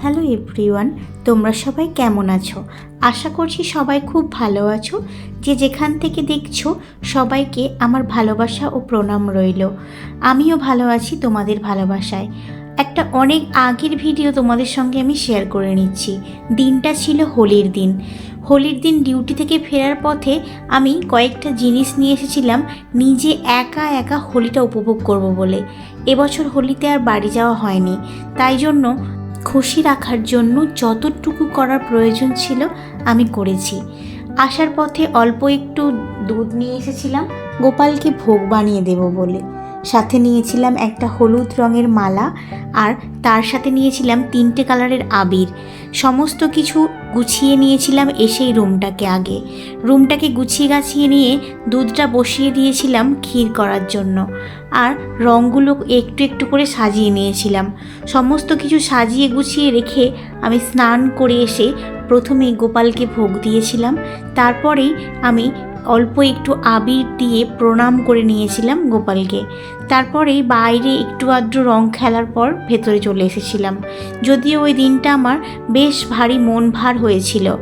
Hello everyone, তোমরা সবাই কেমন আছো? আশা করছি সবাই খুব ভালো আছো। যে যেখান থেকে দেখছ, সবাইকে আমার ভালোবাসা ও প্রণাম রইল। আমিও ভালো আছি তোমাদের ভালোবাসায়। একটা অনেক আগের ভিডিও তোমাদের সঙ্গে আমি শেয়ার করে নিচ্ছি। দিনটা ছিল হোলির দিন। হোলির দিন ডিউটি থেকে ফেরার পথে আমি কয়েকটা জিনিস নিয়ে এসেছিলাম, নিজে একা একা হোলিটা উপভোগ করব বলে। এবছর হোলিতে আর বাড়ি যাওয়া হয়নি। তাই জন্য খুশি রাখার জন্য যতটুকু করার প্রয়োজন ছিল আমি করেছি। আসার পথে অল্প একটু দুধ নিয়ে এসেছিলাম, গোপালকে ভোগ বানিয়ে দেব বলে। সাথে নিয়েছিলাম একটা হলুদ রঙের মালা আর তার সাথে নিয়েছিলাম তিনটে কালারের আবির। সমস্ত কিছু গুছিয়ে নিয়েছিলাম এসেই রুমটাকে আগে। রুমটাকে গুছিয়ে গাছিয়ে নিয়ে দুধটা বসিয়ে দিয়েছিলাম ক্ষীর করার জন্য। আর রঙগুলো একটু একটু করে সাজিয়ে নিয়েছিলাম। সমস্ত কিছু সাজিয়ে গুছিয়ে রেখে আমি স্নান করে এসে প্রথমে গোপালকে ভোগ দিয়েছিলাম। তারপরেই আমি অল্প একটু আবির দিয়ে প্রণাম করে নিয়েছিলাম গোপালকে। তারপরেই বাইরে একটু আদ্র রং খেলার পর ভেতরে চলে এসেছিলাম। যদিও ওই দিনটা আমার বেশ ভারী মন ভার হয়েছিল।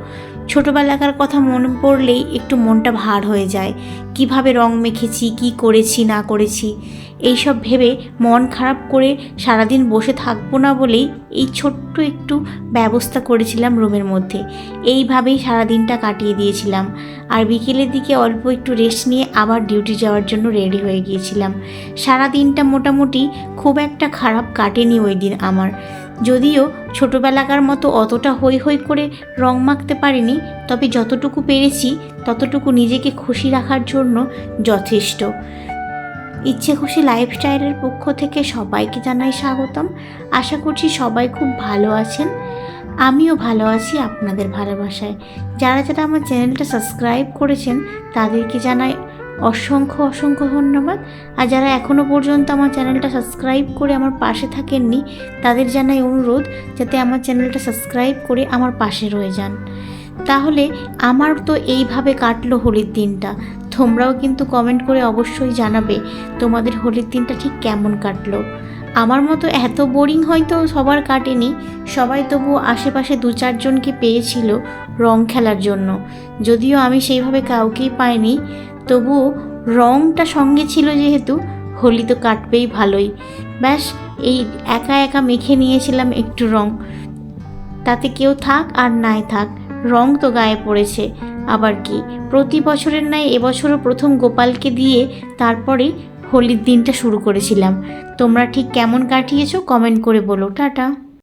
ছোটোবেলাকার কথা মনে পড়লেই একটু মনটা ভার হয়ে যায়। কীভাবে রং মেখেছি, কি করেছি, না করেছি? এইসব ভেবে মন খারাপ করে সারাদিন বসে থাকব না বলেই এই ছোট্ট একটু ব্যবস্থা করেছিলাম রুমের মধ্যে। এইভাবেই সারাদিনটা কাটিয়ে দিয়েছিলাম। আর বিকেলের দিকে অল্প একটু রেস্ট নিয়ে আবার ডিউটি যাওয়ার জন্য রেডি হয়ে গিয়েছিলাম। সারা দিনটা মোটামুটি খুব একটা খারাপ কাটেনি ওই দিন আমার। যদিও ছোটোবেলাকার মতো অতটা হই হই করে রং মাখতে পারিনি তবে যতটুকু পেরেছি, ততটুকু নিজেকে খুশি রাখার জন্য যথেষ্ট। ইচ্ছে খুশি লাইফস্টাইলের পক্ষ থেকে সবাইকে জানাই স্বাগতম। আশা করছি সবাই খুব ভালো আছেন। আমিও ভালো আছি আপনাদের ভালোবাসায়। যারা যারা আমার চ্যানেলটা সাবস্ক্রাইব করেছেন, তাদেরকে জানাই অসংখ্য অসংখ্য ধন্যবাদ। আর যারা এখনও পর্যন্ত আমার চ্যানেলটা সাবস্ক্রাইব করে আমার পাশে থাকেননি, তাদের জানাই অনুরোধ যাতে আমার চ্যানেলটা সাবস্ক্রাইব করে আমার পাশে রয়ে যান। তাহলে আমার তো এইভাবে কাটলো হোলির দিনটা। তোমরাও কিন্তু কমেন্ট করে অবশ্যই জানাবে তোমাদের হোলির দিনটা ঠিক কেমন কাটলো। আমার মতো এত বোরিং হয়তো সবার কাটেনি, সবাই তবু আশেপাশে দু চারজনকে পেয়েছিল রং খেলার জন্য। যদিও আমি সেইভাবে কাউকেই পাইনি, তবুও রংটা সঙ্গে ছিল যেহেতু, হোলি তো কাটবেই ভালোই। ব্যাস, এই একা একা মেখে নিয়েছিলাম একটু রং। তাতে কেউ থাক আর নাই থাক। রং তো গায়ে পড়েছে। আবার কি? প্রতি বছরের ন্যায় এবছরও প্রথম গোপালকে দিয়ে তারপরে হোলির দিনটা শুরু করেছিলাম। তোমরা ঠিক কেমন কাটিয়েছো কমেন্ট করে বলো। টাটা।